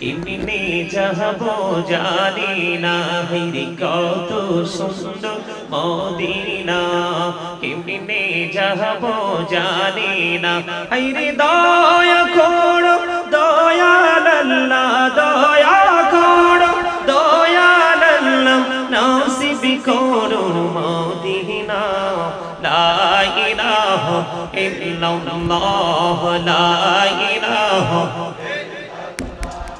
কেমনে যাব জানি না, হেরি কত সুন্দর মদিনা। কেমনে যাব জানি না হাইরে দয়া করো দয়াল্লা দয়া করো দয়াল্লা নাসিব করো মদিনা। লা ইলাহা ইল্লাল্লাহ, লা ইলাহা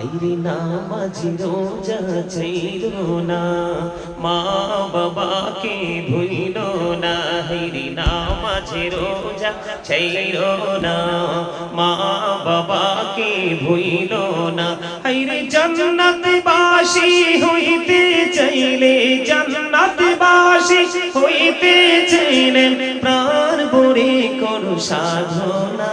আইরে নামাজি রোজা চাইল না, মা বাবাকে ভুইল না। আইরে নামাজি রোজা চাইল না, মা বাবাকে ভুইল না। আইরে জন্নত বাসি হইতে চাইলে জন্নত বাসি হইতে চাইলে প্রাণ ভরে কোন সাধনা।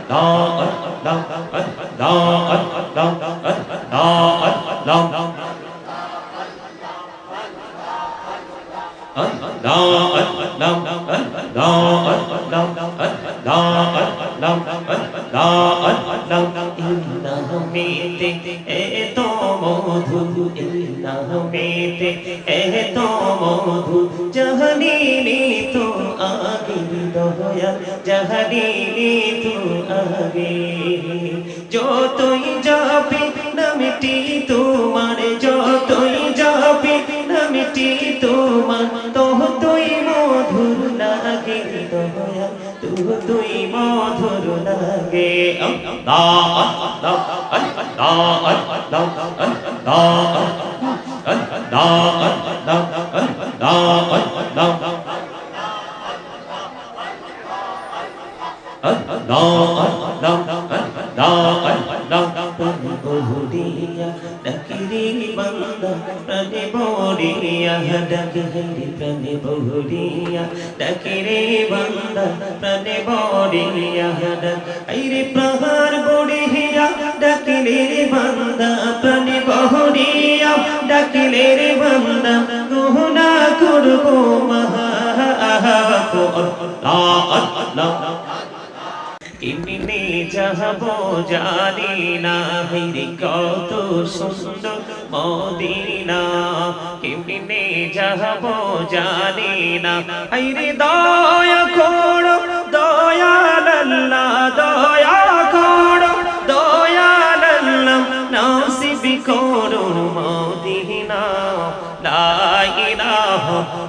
এ তো মধু মেতে এত মধু জহনীনি তো আগে দয়া জহনীনি তো আগে যতই যাবে নামটি তোমার যতই যাবে নামটি তোমার তোহ তুই মধুর লাগে দয়া তুই মধুর লাগে আল্লাহ আল্লাহ আল্লাহ আল্লাহ প্রাণে বড়িয়া ডাক আইরে প্রহার এমনি যাহব জানি না, হেরি কত সুন্দর মদিনা। এমনি যাহব জানি না, হেরি দয়া কর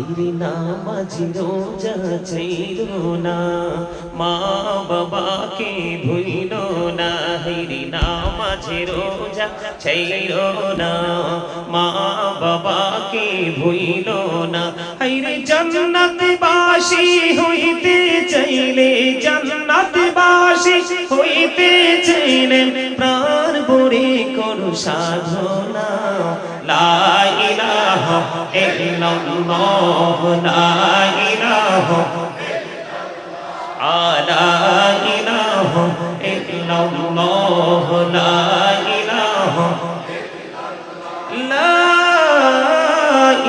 ভাইরে নামাজি রোজা ছিল না। মা বাবাকে ভুইল না হাইরে নামাজি রোজা ছিল না। মা বাবাকে ভুইল না হাইরে জন্নত বাসি হইতে চাইলে জন্নত বাসি হইতে চাইলে, প্রাণ ভরে কোন সাধনা। লা ইল্লাল্লাহ লা ইলাহা লা ইলাহা ইল্লাল্লাহ লা ইলাহা লা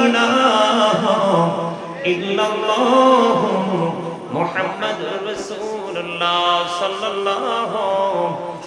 ইলাহা ইল্লাল্লাহ সাল্লাল্লাহু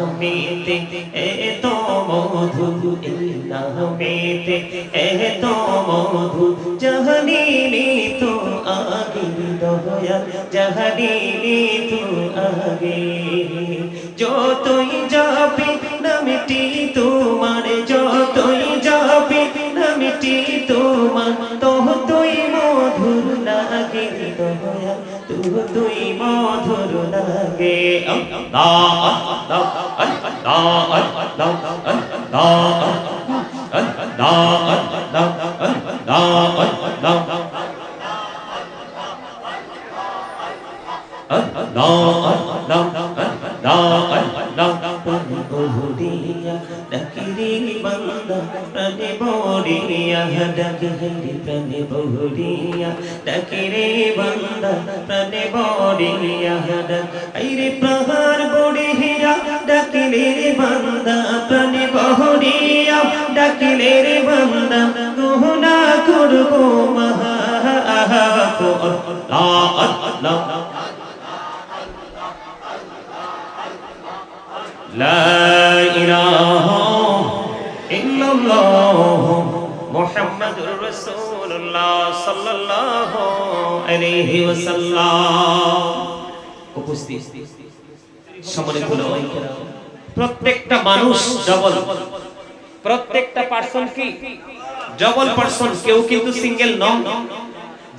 নামেতে এত মধু নামেতে এত মধু জাহানিনি তো আগে দয়া জাহানিনি তো আগে। যতই যাবে নামটি তোমার দয়া তুই মধুর লাগে আল্লাহ হরি বান্দা, প্রাণে বরিয়া ডাক হরি প্রাণে বরিয়া ডাকে রে বান্দা, প্রাণে বরিয়া ডাক আইরে প্রহার বরিয়া ডাকিলে রে বান্দা, প্রাণে বহরিয়া ডাকিলে রে বান্দা গুহনা করব মহা আল্লাহ আল্লাহ لا প্রত্যেকটা মানুষ ডবল প্রত্যেকটা পার্সন কি? ডবল পার্সন কেউ কিন্তু সিঙ্গেল নন।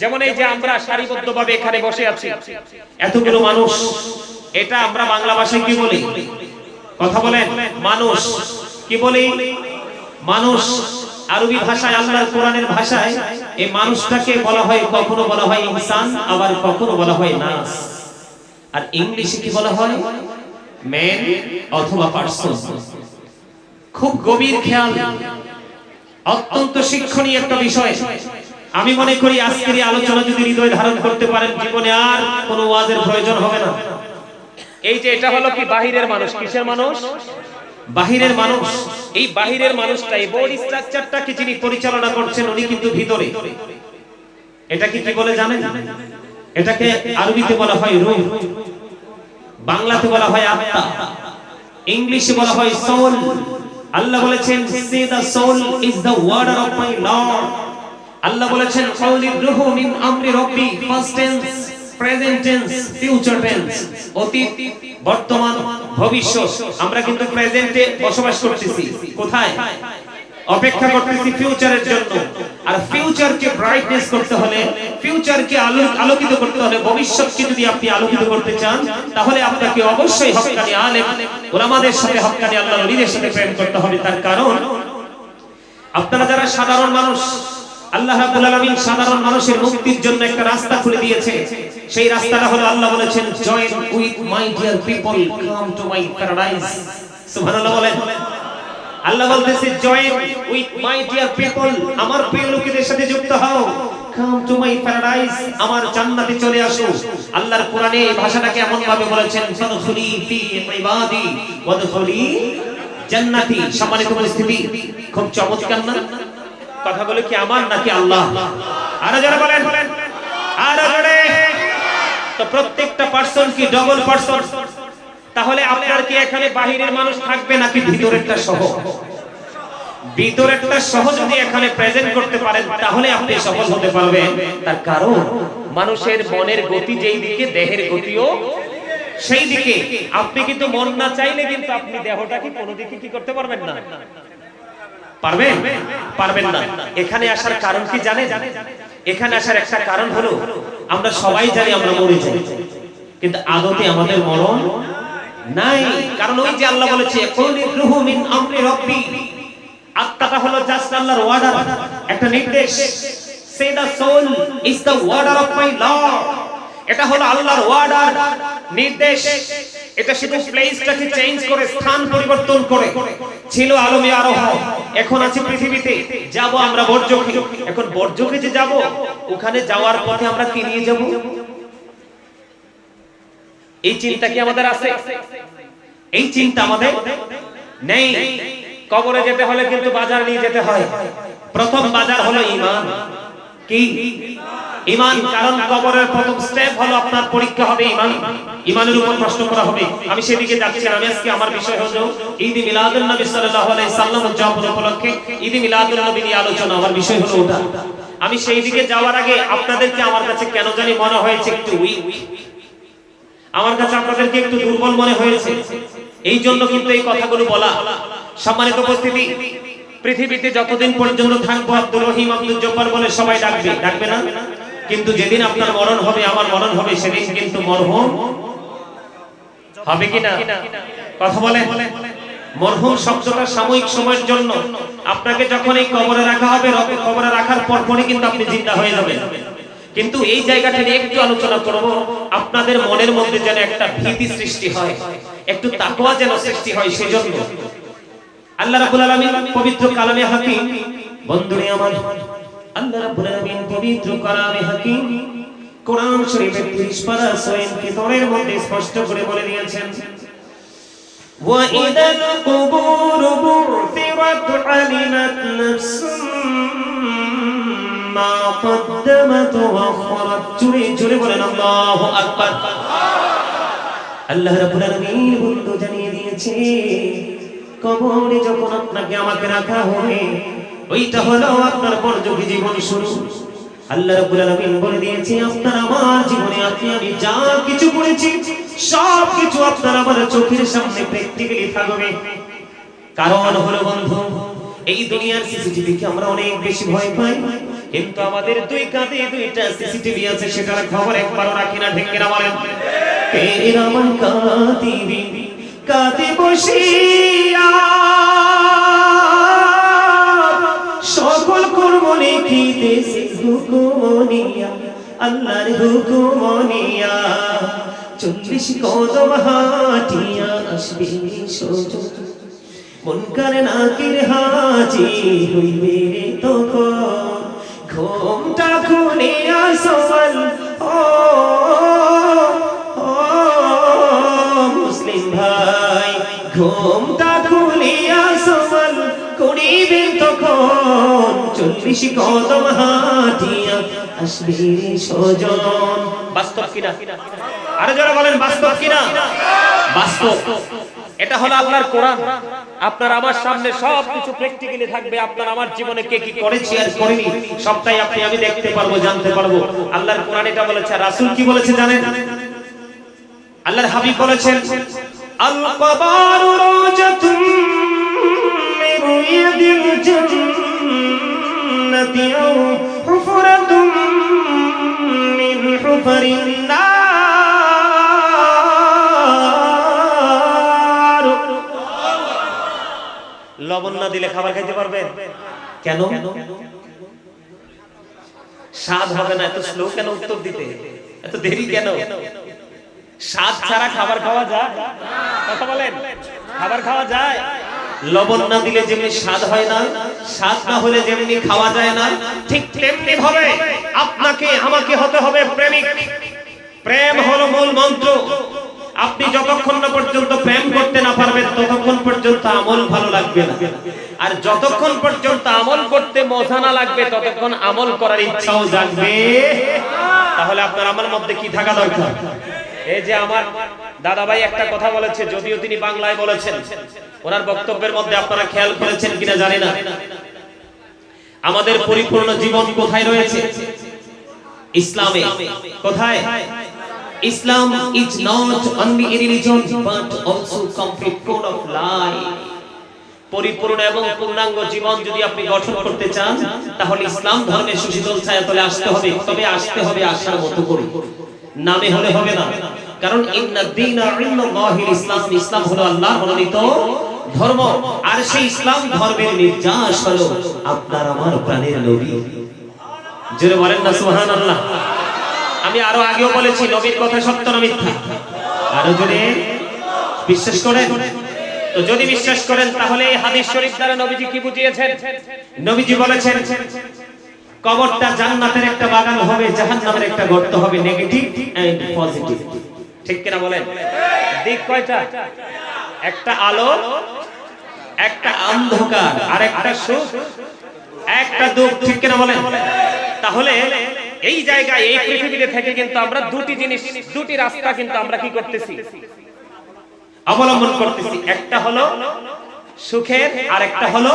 যেমন এই যে আমরা সারিবদ্ধ ভাবে এখানে বসে আছি, এতগুলো মানুষ, এটা আমরা বাংলা ভাষায় কি বলি? কথা বলেন, মানুষ, কি বলি? মানুষ আরবি ভাষায়, আল্লাহর কোরআনের ভাষায়, এই মানুষটাকে বলা হয়, কখনো বলা হয় ইনসান, আবার কখনো বলা হয় নাস। আর ইংলিশে কি বলা হয়? ম্যান অথবা পার্সন। খুব গভীর খেয়াল। অত্যন্ত শিক্ষণীয় একটা বিষয়। আমি মনে করি আজকের এই আলোচনা যদি হৃদয় ধারণ করতে পারেন, জীবনে আর কোনো ওয়াজের প্রয়োজন হবে না। এই যে এটা হলো কি বাহিরের মানুষ, কিসের মানুষ? বাহিরের মানুষ, এই বাহিরের মানুষটা, এই বডি স্ট্রাকচারটাকে যিনি পরিচালনা করছেন, উনি কিন্তু ভিতরে। এটা কি কি বলে জানেন? এটাকে আরবিতে বলা হয় রূহ। বাংলাতে বলা হয় আত্মা। ইংলিশে বলা হয় সোল আল্লাহ বলেছেন say the soul is the order of my lord Allah বলেছেন কওলির রূহ মিন আমরি রব্বি first tense present tense future tense অতীত, বর্তমান, ভবিষ্যৎ। আমরা কিন্তু প্রেজেন্টে বসবাস করতেছি। কোথায়? অপেক্ষা করতেছি ফিউচারের জন্য। আর ফিউচারকে ব্রাইটনেস করতে হলে ফিউচারকে আলোকিত করতে হলে, ভবিষ্যৎকে যদি আপনি আলোকিত করতে চান, তাহলে আপনাকে অবশ্যই আলেম, ওলামাদের সাথে আল্লাহ সাথে প্রেম করতে হবে। তার কারণ, আপনারা যারা সাধারণ মানুষ আমার প্রিয় চলে আসো। আল্লাহর কোরআনে ভাষাটাকে এমন ভাবে বলেছেন সম্মানিত পরিস্থিতি খুব চমৎকার না? কথাগুলো কি আমার নাকি আল্লাহ? আরও যারা বলেন। আরও জোরে। তো প্রত্যেকটা পার্সন কি ডবল পার্সন তাহলে আপনার কি এখানে বাহিরের মানুষ থাকবে নাকি ভিতরেরটা সহ? ভিতরেরটা সহ যদি এখানে প্রেজেন্ট করতে পারেন, তাহলে আপনি সফল হতে পারবেন। তার কারণ, মানুষের মনের গতি যেই দিকে, দেহের গতিও সেই দিকে। আপনি কিন্তু মন না চাইলে কিন্তু আপনি দেহটাকে কোনো দিকে কি করতে পারবেন না? পারবেন? পারবেন না। এখানে আসার কারণ কি জানেন? এখানে আসার একটা কারণ হলো, আমরা সবাই জানি আমরা মরে যাই। কিন্তু আদতে আমাদের মরণ নাই। কারণ ওই যে আল্লাহ বলেছে রুহু মিন আমরি রাব্বি। আত্মাটা হলো জাস্ট আল্লাহর ওয়ার্ডার একটা নির্দেশ, say the soul is the order of my lord. এটা হলো আল্লাহর ওয়ার্ডার নির্দেশ। এটা শুধু প্লেসটাকে চেঞ্জ করে, স্থান পরিবর্তন করে। ছিল আলমে আরোহ এখন আছে পৃথিবীতে। যাব আমরা বর্জকে এখন বর্জকে যে যাব, ওখানে যাওয়ার পথে আমরা কি নিয়ে যাব? এই চিন্তা কি আমাদের আছে? এই চিন্তা আমাদের নেই। কবরে যেতে হলে কিন্তু বাজার নিয়ে যেতে হয়। প্রথম বাজার হলো ঈমান। কি? ইমান কারণ কবরের প্রথম স্টেপ হলো আপনার পরীক্ষা হবে ইমান। ইমানের উপর প্রশ্ন করা হবে। আমি সেদিকে যাচ্ছি আমি আজকে আমার বিষয় হলো ঈদ মিলাদুন নবী সাল্লাল্লাহু আলাইহি সাল্লাম উদযাপন উপলক্ষে ঈদ মিলাদুন নবী নিয়ে আলোচনা। আমার বিষয় হলো ওটা। আমি সেই দিকে যাওয়ার আগে আপনাদেরকে আমার কাছে কেন জানি মনে হয়েছে একটু উইক আমার কাছে আপনাদেরকে একটু দুর্বল মনে হয়েছে। এই জন্য কিন্তু এই কথাগুলো বলা। সম্মানিত উপস্থিতি পৃথিবীতে যতদিন পর্যন্ত থাকব আব্দুর রহিম আব্দুল জব্বার বলে সবাই ডাকবে। ডাকবে না? কিন্তু যেদিন আপনার মরণ হবে, আমার মরণ হবে, সেদিন কিন্তু মরহুম হবে কি না কথা বলে? মরহুম শব্দটা সাময়িক সময়ের জন্য। আপনাকে যখন এই কবরে রাখা হবে কবরে রাখার পর পরপরই কিন্তু আপনি জিন্দা হয়ে যাবেন। কিন্তু এই জায়গাটা নিয়ে একটু আলোচনা করব। আপনাদের মনের মধ্যে যেন একটা ভীতি সৃষ্টি হয়, একটু তাকওয়া যেন সৃষ্টি হয় সেজন্য। আল্লাহ রাব্বুল আলামিন পবিত্র কালামে হাকিম বন্ধুরে আমার আল্লাহ রাব্বুল আলামিন পবিত্র কালামে হাকিম কোরআন শরীফের 30 পারা সূরা ফিতরের মধ্যে স্পষ্ট করে বলে দিয়েছেন وإذا القبور بعثرت علمت نفس ما قدمت وأخرت জুড়ে জুড়ে বলেন আল্লাহু আকবার আল্লাহ রাব্বুল আলামিন বন্ধু জানিয়ে দিয়েছে কবরে যখন আপনাকে আমাকে রাখা হবে, ওইটা হলো আপনার পরযোগী জীবন শুরু। আল্লাহ রাব্বুল আলামিন বলে দিয়েছে, আপনার আমার জীবনে আপনি, আমি যা কিছু করেছি সব কিছু আপনার আমার চোখের সামনে প্র্যাকটিক্যালি থাকবে। কারণ হলো বন্ধু, এই দুনিয়ার সিসিটিভিকে আমরা অনেক বেশি ভয় পাই, কিন্তু আমাদের দুই কাঁধে দুইটা সিসিটিভি আছে, সেটার খবর একবারও রাখি না ঠিক কিনা বলেন। এর আমার কাঁদিবি কাঁদে বসিয়া। সকল কর্ম লিখিতেছে হুকুমনিয়া আল্লাহর হুকুমনিয়া চল্লিশ কদম হাটিয়া আসবে সোজা মন করে নাকির হাজি হইবে তখন। ঘুমটা আসল ও ও ঘুমটা খুলে আসল করিবেন তখন। চল্লিশ কদম হাটিয়া আসবে সজন বাস্তব কিনা? আরে যারা বলেন, বাস্তব কিনা? বাস্তব। এটা হলো আপনার কোরআন। আপনার আমার সামনে সব কিছু প্র্যাকটিক্যালি থাকবে। আপনার আমার জীবনে কে কি করেছি আর করিনি, সবটাই আপনি, আমি দেখতে পারব, জানতে পারব। আল্লাহর কোরআন এটা বলেছে রাসূল কি বলেছে জানেন? আল্লাহর হাবিব বলেছেন কবারু রাজাতুম মিন রিয়াদিল জান্নাতি আও হুফরাতুম মিন হুফারিন নার লবণ না দিলে খাবার খাইতে পারবেন কেন? স্বাদ হবে না, এত স্লো কেন উত্তর দিতে? এত দেরি কেন? স্বাদ ছাড়া খাবার খাওয়া যায়? কথা বলেন। খাবার খাওয়া যায়? লবণ না দিলে যেমনি স্বাদ হয় না, স্বাদ না হলে যেমনি খাওয়া যায় না, ঠিক তেমনি ভাবে আপনাকে আমাকে হতে হবে প্রেমিক। প্রেম হলো মূল মন্ত্র। আপনি যতক্ষণ না পর্যন্ত প্রেম করতে না পারবেন, ততক্ষণ পর্যন্ত আমল ভালো লাগবে না। আর যতক্ষণ পর্যন্ত আমল করতে মজা না লাগবে, ততক্ষণ আমল করার ইচ্ছাও জাগবে। তাহলে আপনার আমার মধ্যে কি থাকা দরকার? এই যে আমার একটা কথা বলেছে, যদিও তিনি বাংলায় বলেছেন। ওনার বক্তব্যের মধ্যে আপনারা খেয়াল করেছেন কিনা জানি না। আমাদের পরিপূর্ণ জীবন কোথায় রয়েছে? ইসলামে। কোথায়? Islam is not only religion but also complete code of life পরিপূর্ণ এবং পূর্ণাঙ্গ জীবন যদি আপনি গঠন করতে চান, তাহলে ইসলাম ধর্মের সুশীতল ছায়াতলে আসতে হবে, তবে আসতে হবে আসার মতো করে। নামে হলে হবে না। কারণ ইসলাম ইসলাম হলো আল্লাহর মনোনীত ধর্ম। আর সেই ইসলাম ধর্মের নির্যাস হলো আপনার আমার প্রাণের নবী। জোরে বলেন না, সুবহানাল্লাহ। আমি আরও আগেও বলেছি, নবীর কথা সত্য না মিথ্যা? আরও জোরে। বিশ্বাস করেন? তো যদি বিশ্বাস করেন, তাহলে এই হাদিস শরীফ দ্বারা নবীজি কি বুঝিয়েছেন? নবীজি বলেছেন কবরটা জান্নাতের একটা বাগান হবে, জাহান্নামের একটা গর্ত হবে নেগেটিভ এন্ড পজিটিভ ঠিক কিনা বলেন? দিক কয়টা? একটা আলো, একটা অন্ধকার আর একটা সুখ, একটা দুঃখ, ঠিক কিনা বলেন? তাহলে এই জায়গায়, এই পৃথিবীতে থেকে কিন্তু আমরা দুটি জিনিস, দুটি রাস্তা কিন্তু আমরা কি করতেছি? অবলম্বন করতেছি। একটা হলো সুখের আর একটা হলো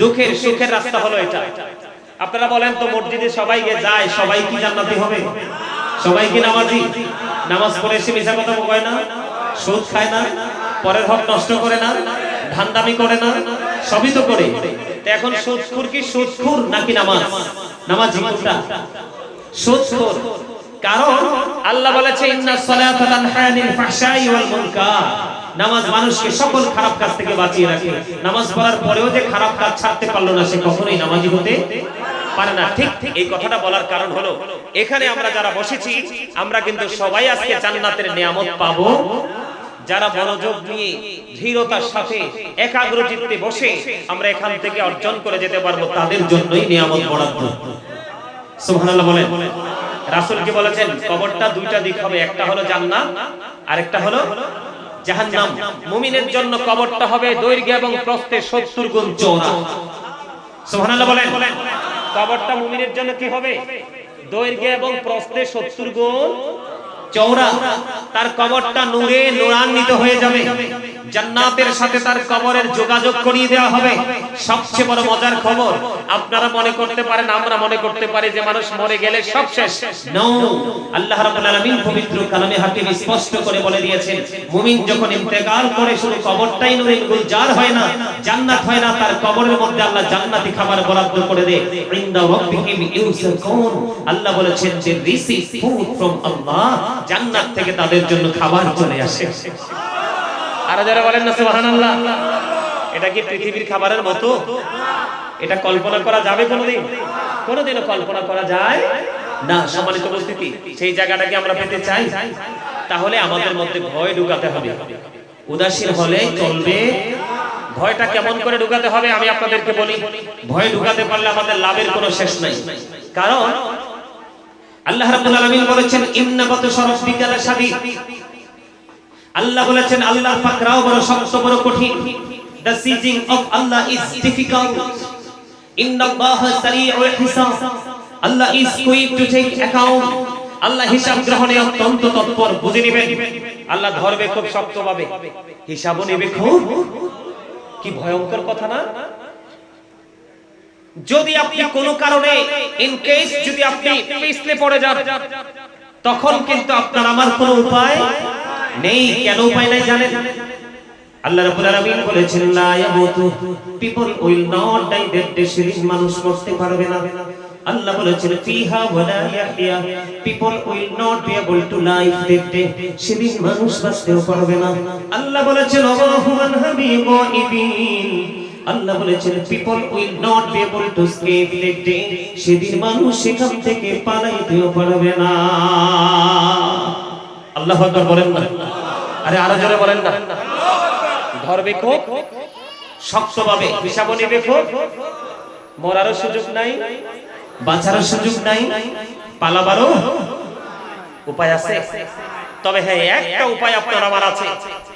দুঃখের। সুখের রাস্তা হলো এটা। আপনারা বলেন তো মসজিদে সবাই যায়, সবাই কি জান্নাতি হবে? সবাই কি নামাজি? নামাজ পড়ে এসে মিশা কথা কয় না? সুদ খায় না? পরের হক নষ্ট করে না? ধান্দামি করে না? সবই তো করে। এখন সুদখুর কি সুদখুর নাকি নামাজ? নামাজি কোনটা? সুদখুর। কারণ আল্লাহ বলেছে, ইন্না সালাতা তানহা আনিল ফাহশাই ওয়াল মুনকার। নামাজ মানুষকে সকল খারাপ কাজ থেকে বাঁচিয়ে রাখে। নামাজ পড়ার পরেও যে খারাপ কাজ ছাড়তে পারল না, সে কখনোই নামাজি হতে পারে না। ঠিক এই কথাটা বলার কারণ হলো, এখানে আমরা যারা বসেছি, আমরা কিন্তু সবাই আজকে জান্নাতের নিয়ামত পাবো। যারা মনোযোগ নিয়ে, ধীরতার সাথে, একাগ্র চিত্তে বসে, আমরা এখান থেকে অর্জন করে যেতে পারব, তাদের জন্যই নিয়ামত বরাদ্দ। সুবহানাল্লাহ বলেন। রাসূল কি বলেছেন? কবরটা দুইটা দিক হবে, একটা হলো জান্নাত আর একটা হলো জাহান্নাম। মুমিনের জন্য কবরটা হবে দৈর্ঘ্য এবং প্রস্থে 70 গুণ চওড়া। সুবহানাল্লাহ বলেন। কবরটা মুমিনের জন্য কি হবে? দৈর্ঘ্য এবং প্রস্থে 70 গুণ চওড়া। তার কবরটা নূরে নূরান্বিত হয়ে যাবে। জান্নাতের সাথে তার কবরের যোগাযোগ করিয়ে দেওয়া হবে। সবচেয়ে বড় মজার খবর, আপনারা মনে করতে পারেন, আমরা মনে করতে পারি যে মানুষ মরে গেলে সব শেষ। নো আল্লাহ রাব্বুল আলামিন পবিত্র কালামে হাকিম স্পষ্ট করে বলে দিয়েছেন, মুমিন যখন ইন্তেকাল করে শুধু কবরটাই নূরে গুলজার হয় না, জান্নাত হয় না, তার কবরের মধ্যে আল্লাহ জান্নাতি খাবার বরাদ্দ করে দেয়। ইনদা রাব্বিহিম ইউসাকুন আল্লাহ বলেছেন যে রিসিভ ফুড ফ্রম আল্লাহ, জান্নাত থেকে তাদের জন্য খাবার চলে আসে। আর যারা বলেন না, সুবহানাল্লাহ। এটা কি পৃথিবীর খাবারের মতো? এটা কল্পনা করা যাবে কোনোদিন? কোনোদিনও কল্পনা করা যায় না। সম্মানিত উপস্থিতি, সেই জায়গাটাকে আমরা পেতে চাই। তাহলে আমাদের মধ্যে ভয় ঢুকাতে হবে। উদাসীন হলে চলবে। ভয়টা কেমন করে ঢুকাতে হবে আমি আপনাদেরকে বলি। ভয় ঢুকাতে পারলে আমাদের লাভের কোনো শেষ নাই। কারণ আল্লাহ রাব্বুল আলামিন বলেছেন ইন্না বাতাশা রাব্বিকা লাশাদীদ আল্লাহ বলেছেন, আল্লাহর পাকড়াও বড় শক্ত, বড় কঠিন। Seizing of Allah is difficult. inna Allah sari'ul hisab Allah is quick to take account আল্লাহ হিসাব গ্রহণে অত্যন্ত তৎপর, বুঝে নেবেন। আল্লাহ ধরবে খুব শক্তভাবে। হিসাবও নেবে খুব। কি ভয়ঙ্কর কথা না? যদি আপনি কোনো কারণে ইন কেস যদি আপনি পিছলে পড়ে যান, তখন কিন্তু আপনার আমার কোনো উপায় নেই কেন উপায় নাই জানেন? আল্লাহ রাব্বুল আলামিন বলেছেন, লা ইয়ামুতু। People will not die that day সেদিন মানুষ মরতে পারবে না। আল্লাহ বলেছেন, ফিহা ওয়ালা ইয়াহইয়া। People will not be able to life day সেদিন মানুষ বাঁচতেও পারবে না। আল্লাহ বলেছেন আল্লাহু মান হাবিবু ইবিন আল্লাহ বলেছেন, people will not be able to escape that day সেদিন মানুষ সেখান থেকে পালাইতেও পারবে না। আল্লাহ আকবার বলেন না। আরে আরও জোরে বলেন না। ধরবে খুব শক্তভাবে হিসাবও নেবে খুব মরারও সুযোগ নাই, বাঁচারও সুযোগ নাই, পালাবারও উপায় আছে। তবে হ্যাঁ একটা উপায় আপনার আমার আছে।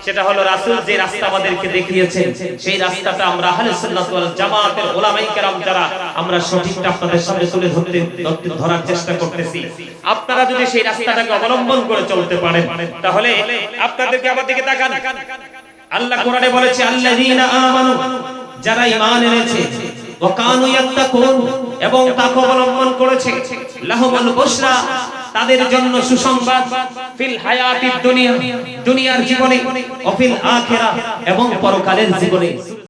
সেটা হলো রাসূল যে রাস্তা আমাদেরকে দেখিয়েছেন, সেই রাস্তাটা আমরা আহলে সুন্নাত ওয়াল জামাতের উলামায়ে কেরাম যারা, আমরা সঠিকটা আপনাদের সামনে তুলে ধরতে- ধরার চেষ্টা করতেছি। আপনারা যদি সেই রাস্তাটাকে অবলম্বন করে চলতে পারেন, তাহলে আপনাদেরকে আমার দিকে তাকান। আল্লাহ কোরআনে বলেছে, আল্লাযীনা আমানু, যারা ঈমান এনেছে, ওয়া কানু ইয়াত্তাকুন, এবং তাকওয়া অবলম্বন করেছে। লাহুমুল বুশরা তাদের জন্য সুসংবাদ। ফিল হায়াতিদ দুনিয়া দুনিয়ার জীবনে ও ফিল আখিরা এবং পরকালের জীবনে।